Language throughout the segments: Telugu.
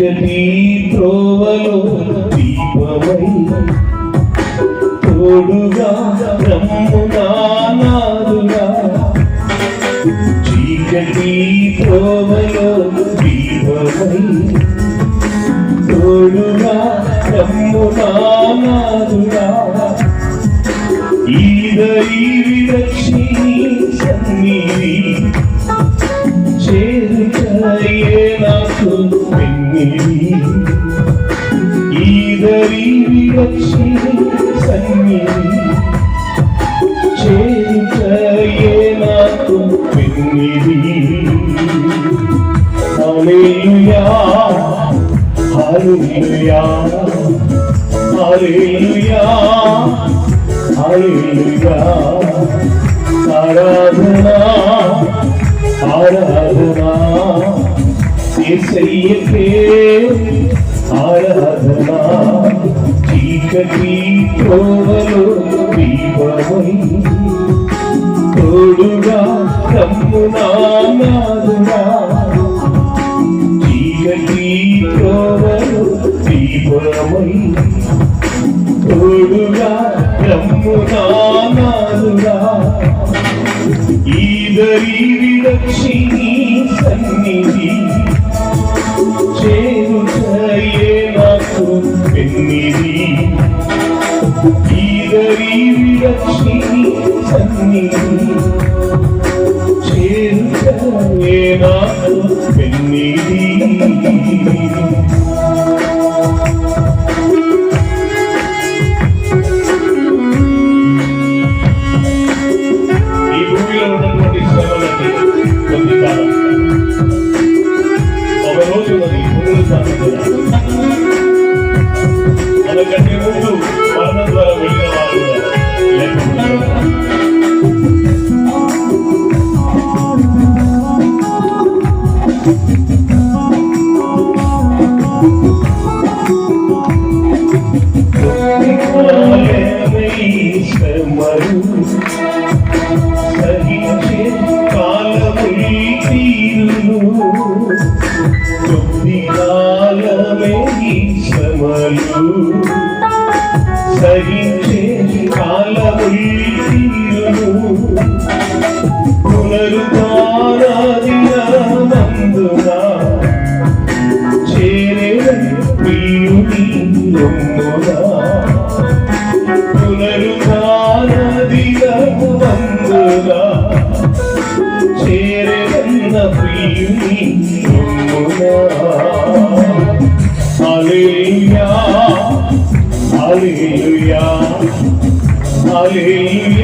చీకటి త్రోవలో దీపమై తోడుగా రమ్మునా చీకటి త్రోవలో దీపమై తోడుగా రమ్మునా ఈదరి విరక్షి సన్నిధి నాకు ഈതരി വിരക്ഷി സന്നി ചേരിച്ചയേനാക്കും പിന്നിരി ഹല്ലേലൂയാ ഹല്ലേലൂയാ ഹല്ലേലൂയാ ഹല്ലേലൂയാ ആരാധന ആരാധന. ఆరాధనా ఆరాధనా చీకటి త్రోవలో దీపమై తోడుగా తమ్మునా నాదునా പെണ്ണിനി ഈതരീ ലക്ഷ്മി పునరుద్ధారాదినందున చేరే ప్రియుని రొమ్మునా పునరుద్ధారదినందుగా చేరన్న ప్రియుని హల్లెలూయా హల్లెలూయా హల్లెలూయా హల్లెలూయా.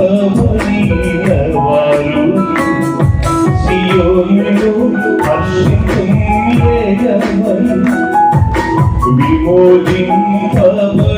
విమోచింపబడిన వారు సియోనులో హర్షించువేగమని విమోచింపబడిన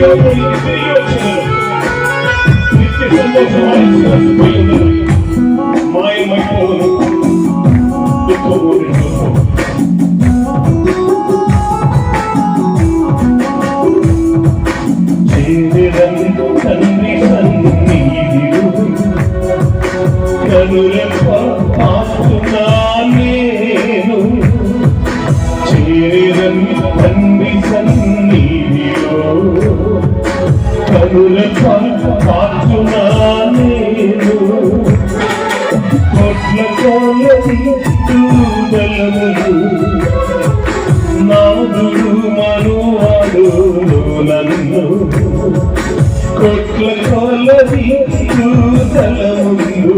Thank you. నాదుడు మనువాడు నన్ను కొట్ల కొలది దూతల ముందు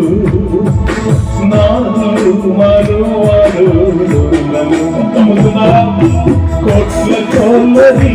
నాదుడు మనువాడు నన్ను కొట్ల కొలది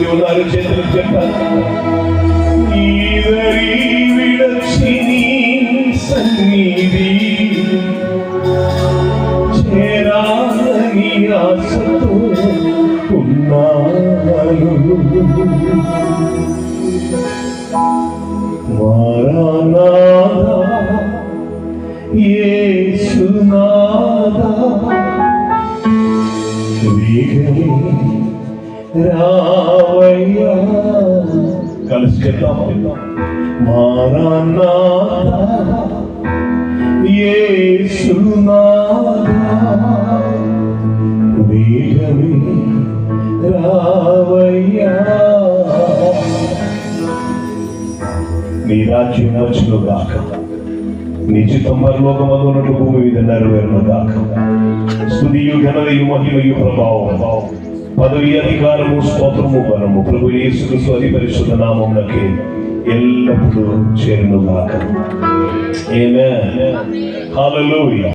ఎంతమంది ఉన్నారు చేతులు చెప్పాలి. ఈదరి విలక్షిణి సన్నిధి చేరాలని ఆశతో ఉన్నాను రావయ్యా. కలిసి చెప్తాం మారానాథా వేగమే రావయ్యా. నీ రాజ్యం వచ్చును గాక. నీ చిత్తం పరలోకమందు ఉన్నట్టు భూమి మీద నెరవేరును గాక. స్తుతియు ఘనతయు మహిమయు ప్రభావం. పదవి అధికారము స్తోత్రము బలము ప్రభు యేసుక్రీస్తు అతి పరిశుద్ధ నామమునకి ఎల్లప్పుడూ చేరును గాక ఏమే హల్లెలూయా